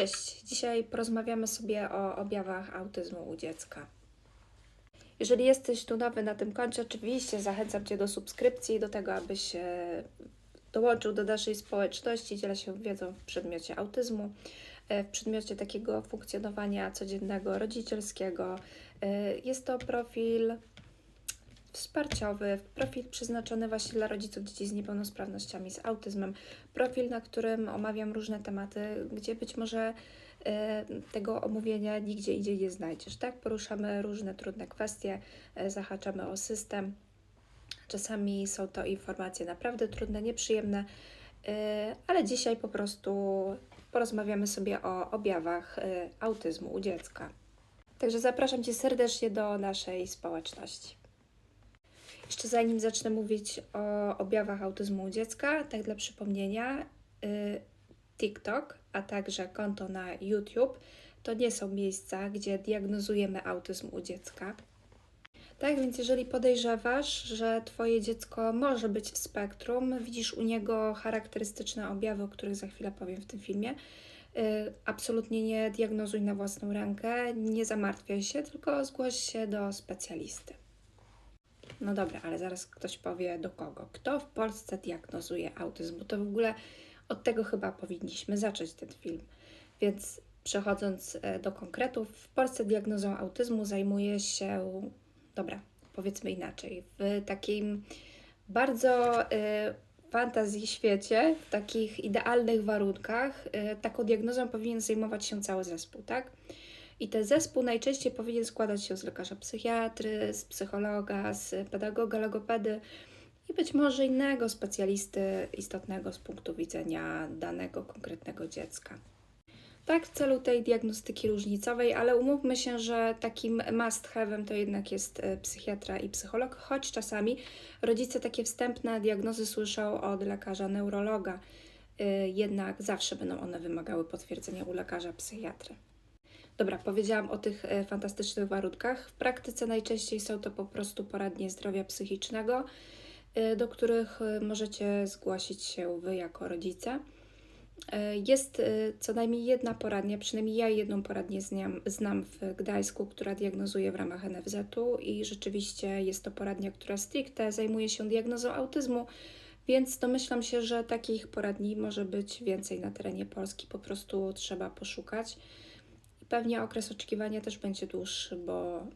Cześć, dzisiaj porozmawiamy sobie o objawach autyzmu u dziecka. Jeżeli jesteś tu nowy na tym koncie, oczywiście zachęcam Cię do subskrypcji, do tego, abyś dołączył do naszej społeczności. Dzielę się wiedzą w przedmiocie autyzmu, e, w przedmiocie takiego funkcjonowania codziennego, rodzicielskiego. E, Jest to profil wsparciowy, profil przeznaczony właśnie dla rodziców dzieci z niepełnosprawnościami, z autyzmem, profil, na którym omawiam różne tematy, gdzie być może e, tego omówienia nigdzie indziej nie znajdziesz, tak? Poruszamy różne trudne kwestie, e, zahaczamy o system. Czasami są to informacje naprawdę trudne, nieprzyjemne, e, ale dzisiaj po prostu porozmawiamy sobie o objawach autyzmu u dziecka. Także zapraszam Cię serdecznie do naszej społeczności. Jeszcze zanim zacznę mówić o objawach autyzmu u dziecka, tak dla przypomnienia, y, TikTok, a także konto na YouTube to nie są miejsca, gdzie diagnozujemy autyzm u dziecka. Tak więc, jeżeli podejrzewasz, że Twoje dziecko może być w spektrum, widzisz u niego charakterystyczne objawy, o których za chwilę powiem w tym filmie, y, absolutnie nie diagnozuj na własną rękę, nie zamartwiaj się, tylko zgłoś się do specjalisty. No dobra, ale zaraz ktoś powie do kogo. Kto w Polsce diagnozuje autyzm? Bo to w ogóle od tego chyba powinniśmy zacząć ten film. Więc przechodząc e, do konkretów, w Polsce diagnozą autyzmu zajmuje się, dobra, powiedzmy inaczej, w takim bardzo y, fantazji świecie, w takich idealnych warunkach, y, taką diagnozą powinien zajmować się cały zespół, tak? I ten zespół najczęściej powinien składać się z lekarza psychiatry, z psychologa, z pedagoga, logopedy i być może innego specjalisty istotnego z punktu widzenia danego konkretnego dziecka. Tak, w celu tej diagnostyki różnicowej, ale umówmy się, że takim must have'em to jednak jest e, psychiatra i psycholog, choć czasami rodzice takie wstępne diagnozy słyszą od lekarza neurologa, e, jednak zawsze będą one wymagały potwierdzenia u lekarza psychiatry. Dobra, powiedziałam o tych e, fantastycznych warunkach. W praktyce najczęściej są to po prostu poradnie zdrowia psychicznego, e, do których e, możecie zgłosić się Wy jako rodzice. Jest co najmniej jedna poradnia, przynajmniej ja jedną poradnię znam, znam w Gdańsku, która diagnozuje w ramach NFZ-u i rzeczywiście jest to poradnia, która stricte zajmuje się diagnozą autyzmu, więc domyślam się, że takich poradni może być więcej na terenie Polski, po prostu trzeba poszukać. Pewnie okres oczekiwania też będzie dłuższy, bo,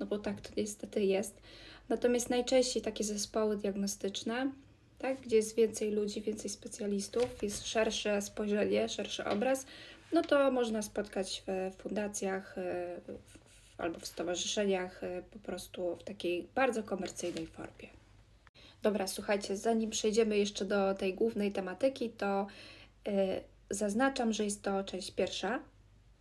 no bo tak to niestety jest. Natomiast najczęściej takie zespoły diagnostyczne, tak, gdzie jest więcej ludzi, więcej specjalistów, jest szersze spojrzenie, szerszy obraz, no to można spotkać w fundacjach e, w, albo w stowarzyszeniach, e, po prostu w takiej bardzo komercyjnej formie. Dobra, słuchajcie, zanim przejdziemy jeszcze do tej głównej tematyki, to e, zaznaczam, że jest to część pierwsza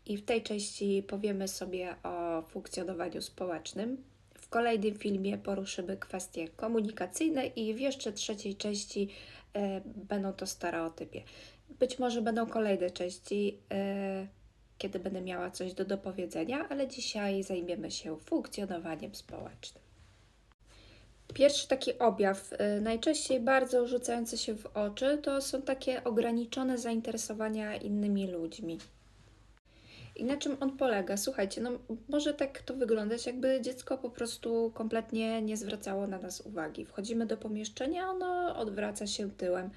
i w tej części powiemy sobie o funkcjonowaniu społecznym. W kolejnym filmie poruszymy kwestie komunikacyjne i w jeszcze trzeciej części e, będą to stereotypie. Być może będą kolejne części, e, kiedy będę miała coś do dopowiedzenia, ale dzisiaj zajmiemy się funkcjonowaniem społecznym. Pierwszy taki objaw, y, najczęściej bardzo rzucający się w oczy, to są takie ograniczone zainteresowania innymi ludźmi. I na czym on polega? Słuchajcie, no może tak to wyglądać, jakby dziecko po prostu kompletnie nie zwracało na nas uwagi. Wchodzimy do pomieszczenia, ono odwraca się tyłem.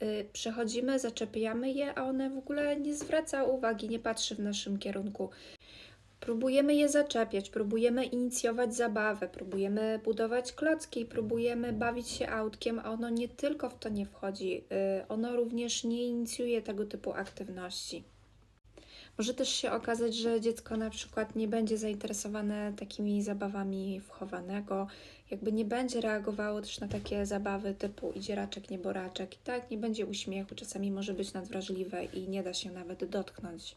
Yy, Przechodzimy, zaczepiamy je, a one w ogóle nie zwraca uwagi, nie patrzy w naszym kierunku. Próbujemy je zaczepiać, próbujemy inicjować zabawę, próbujemy budować klocki, próbujemy bawić się autkiem, a ono nie tylko w to nie wchodzi, yy, ono również nie inicjuje tego typu aktywności. Może też się okazać, że dziecko na przykład nie będzie zainteresowane takimi zabawami wchowanego, jakby nie będzie reagowało też na takie zabawy typu idzie raczek, nieboraczek i tak, nie będzie uśmiechu, czasami może być nadwrażliwe i nie da się nawet dotknąć.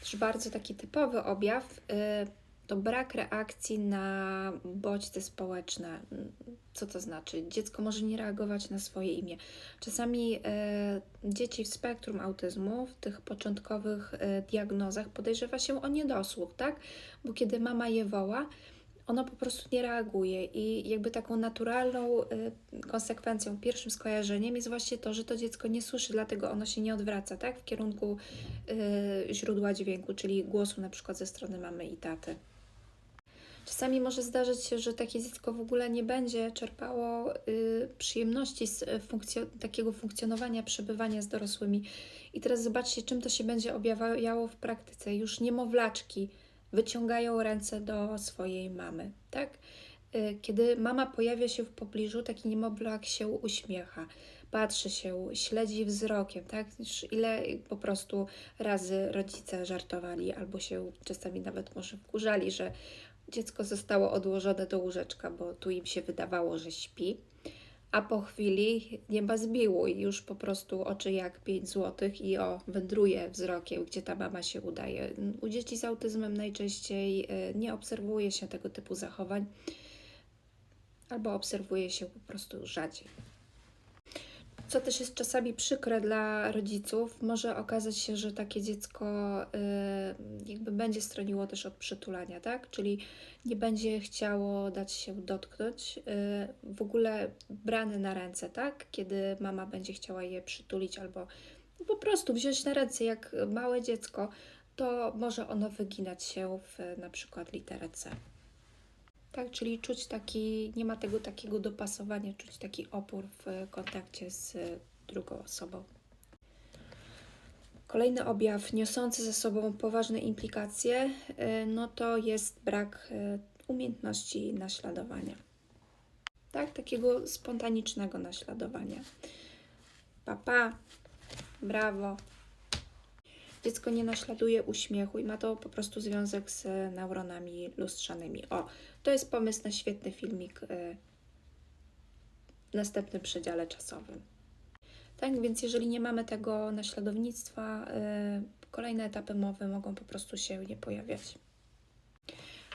Też bardzo taki typowy objaw y, to brak reakcji na bodźce społeczne. Co to znaczy? Dziecko może nie reagować na swoje imię. Czasami y, dzieci w spektrum autyzmu, w tych początkowych y, diagnozach podejrzewa się o niedosłuch, tak? Bo kiedy mama je woła, ono po prostu nie reaguje i jakby taką naturalną y, konsekwencją, pierwszym skojarzeniem jest właśnie to, że to dziecko nie słyszy, dlatego ono się nie odwraca, tak, w kierunku y, źródła dźwięku, czyli głosu na przykład ze strony mamy i taty. Czasami może zdarzyć się, że takie dziecko w ogóle nie będzie czerpało y, przyjemności z y, funkcjo- takiego funkcjonowania, przebywania z dorosłymi. I teraz zobaczcie, czym to się będzie objawiało w praktyce. Już niemowlaczki wyciągają ręce do swojej mamy, tak? Y, Kiedy mama pojawia się w pobliżu, taki niemowlak się uśmiecha, patrzy się, śledzi wzrokiem, tak? Ile po prostu razy rodzice żartowali albo się czasami nawet może wkurzali, że dziecko zostało odłożone do łóżeczka, bo tu im się wydawało, że śpi. A po chwili nieba zbiło i już po prostu oczy jak 5 złotych i o, wędruje wzrokiem, gdzie ta mama się udaje. U dzieci z autyzmem najczęściej y, nie obserwuje się tego typu zachowań, albo obserwuje się po prostu rzadziej. Co też jest czasami przykre dla rodziców, może okazać się, że takie dziecko y, jakby będzie stroniło też od przytulania, tak? Czyli nie będzie chciało dać się dotknąć, y, w ogóle brane na ręce, tak? Kiedy mama będzie chciała je przytulić albo po prostu wziąć na ręce jak małe dziecko, to może ono wyginać się w na przykład literę C. Tak, czyli czuć taki, nie ma tego takiego dopasowania, czuć taki opór w kontakcie z drugą osobą. Kolejny objaw niosący ze sobą poważne implikacje, y, no to jest brak y, umiejętności naśladowania. Tak, takiego spontanicznego naśladowania. Papa, brawo. Dziecko nie naśladuje uśmiechu i ma to po prostu związek z neuronami lustrzanymi. O, to jest pomysł na świetny filmik y, w następnym przedziale czasowym. Tak więc, jeżeli nie mamy tego naśladownictwa, y, kolejne etapy mowy mogą po prostu się nie pojawiać.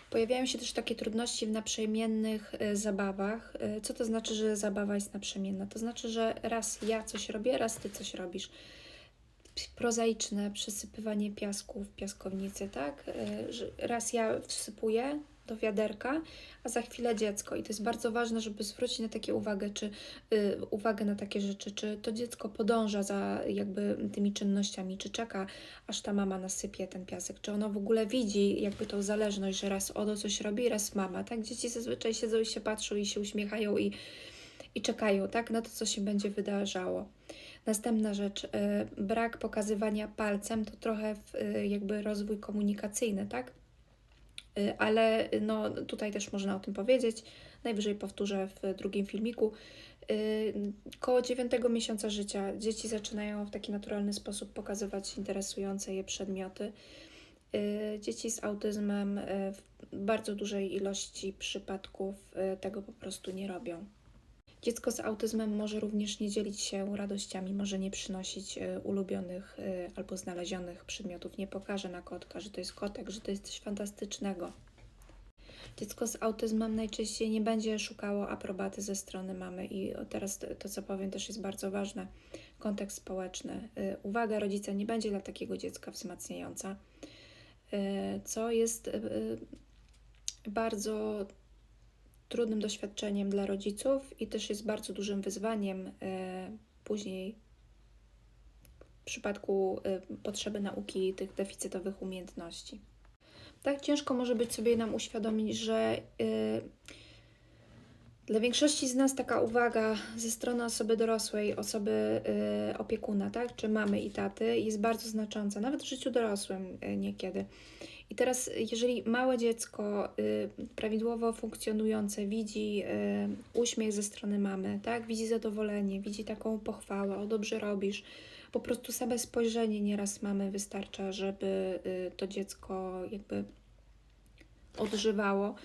Pojawiają się też takie trudności w naprzemiennych y, zabawach. Co to znaczy, że zabawa jest naprzemienna? To znaczy, że raz ja coś robię, raz ty coś robisz. Prozaiczne przesypywanie piasku w piaskownicy, tak? Że Raz ja wsypuję do wiaderka, a za chwilę dziecko. I to jest bardzo ważne, żeby zwrócić na takie uwagę, czy y, uwagę na takie rzeczy, czy to dziecko podąża za jakby tymi czynnościami, czy czeka, aż ta mama nasypie ten piasek, czy ono w ogóle widzi jakby tą zależność, że raz ono coś robi, raz mama, tak? Dzieci zazwyczaj siedzą i się patrzą i się uśmiechają i, i czekają, tak? Na to, co się będzie wydarzało. Następna rzecz, y, brak pokazywania palcem to trochę y, jakby rozwój komunikacyjny, tak? Y, ale no, tutaj też można o tym powiedzieć. Najwyżej powtórzę w drugim filmiku. Koło 9 miesiąca życia dzieci zaczynają w taki naturalny sposób pokazywać interesujące je przedmioty. Dzieci z autyzmem w bardzo dużej ilości przypadków tego po prostu nie robią. Dziecko z autyzmem może również nie dzielić się radościami, może nie przynosić y, ulubionych y, albo znalezionych przedmiotów, nie pokaże na kotka, że to jest kotek, że to jest coś fantastycznego. Dziecko z autyzmem najczęściej nie będzie szukało aprobaty ze strony mamy i teraz to, co powiem, też jest bardzo ważne. Kontekst społeczny. Y, Uwaga rodzica nie będzie dla takiego dziecka wzmacniająca, co jest bardzo trudnym doświadczeniem dla rodziców i też jest bardzo dużym wyzwaniem y, później w przypadku y, potrzeby nauki tych deficytowych umiejętności. Tak ciężko może być sobie nam uświadomić, że y, dla większości z nas taka uwaga ze strony osoby dorosłej, osoby opiekuna, tak, czy mamy i taty, jest bardzo znacząca, nawet w życiu dorosłym niekiedy. I teraz, jeżeli małe dziecko y, prawidłowo funkcjonujące widzi y, uśmiech ze strony mamy, tak, widzi zadowolenie, widzi taką pochwałę, o dobrze robisz, po prostu same spojrzenie nieraz mamy wystarcza, żeby y, to dziecko jakby odżywało,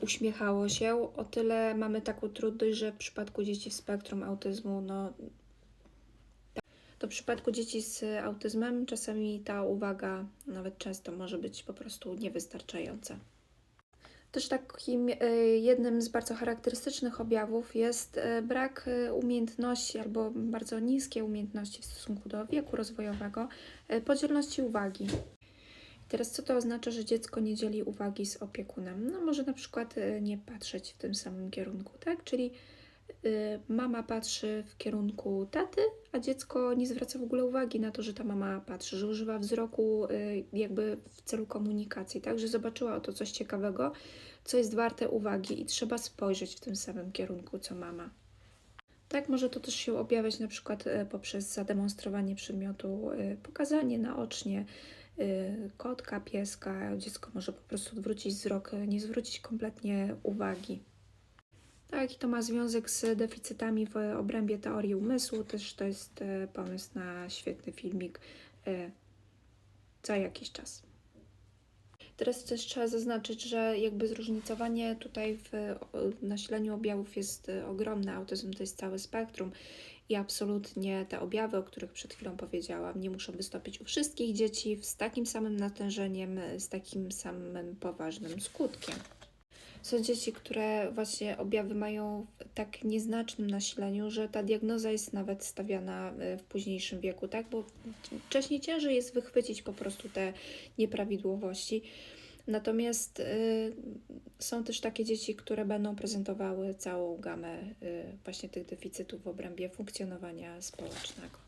uśmiechało się. O tyle mamy taką trudność, że w przypadku dzieci w spektrum autyzmu, no w przypadku dzieci z autyzmem czasami ta uwaga nawet często może być po prostu niewystarczająca. Też takim y, jednym z bardzo charakterystycznych objawów jest y, brak y, umiejętności albo bardzo niskie umiejętności w stosunku do wieku rozwojowego, podzielności uwagi. Teraz co to oznacza, że dziecko nie dzieli uwagi z opiekunem? No może na przykład nie patrzeć w tym samym kierunku, tak? Czyli mama patrzy w kierunku taty, a dziecko nie zwraca w ogóle uwagi na to, że ta mama patrzy, że używa wzroku y, jakby w celu komunikacji, tak? Że zobaczyła oto coś ciekawego, co jest warte uwagi i trzeba spojrzeć w tym samym kierunku, co mama. Tak, może to też się objawiać na przykład e, poprzez zademonstrowanie przedmiotu, pokazanie naocznie kotka, pieska. Dziecko może po prostu odwrócić wzrok, nie zwrócić kompletnie uwagi. Tak, i to ma związek z deficytami w obrębie teorii umysłu. Też to jest e, pomysł na świetny filmik e, za jakiś czas. Teraz też trzeba zaznaczyć, że jakby zróżnicowanie tutaj w nasileniu objawów jest y, ogromne. Autyzm to jest całe spektrum i absolutnie te objawy, o których przed chwilą powiedziałam, nie muszą wystąpić u wszystkich dzieci z takim samym natężeniem, z takim samym poważnym skutkiem. Są dzieci, które właśnie objawy mają w tak nieznacznym nasileniu, że ta diagnoza jest nawet stawiana y, w późniejszym wieku, tak? Bo wcześniej ciężej jest wychwycić po prostu te nieprawidłowości. Natomiast y, są też takie dzieci, które będą prezentowały całą gamę y, właśnie tych deficytów w obrębie funkcjonowania społecznego.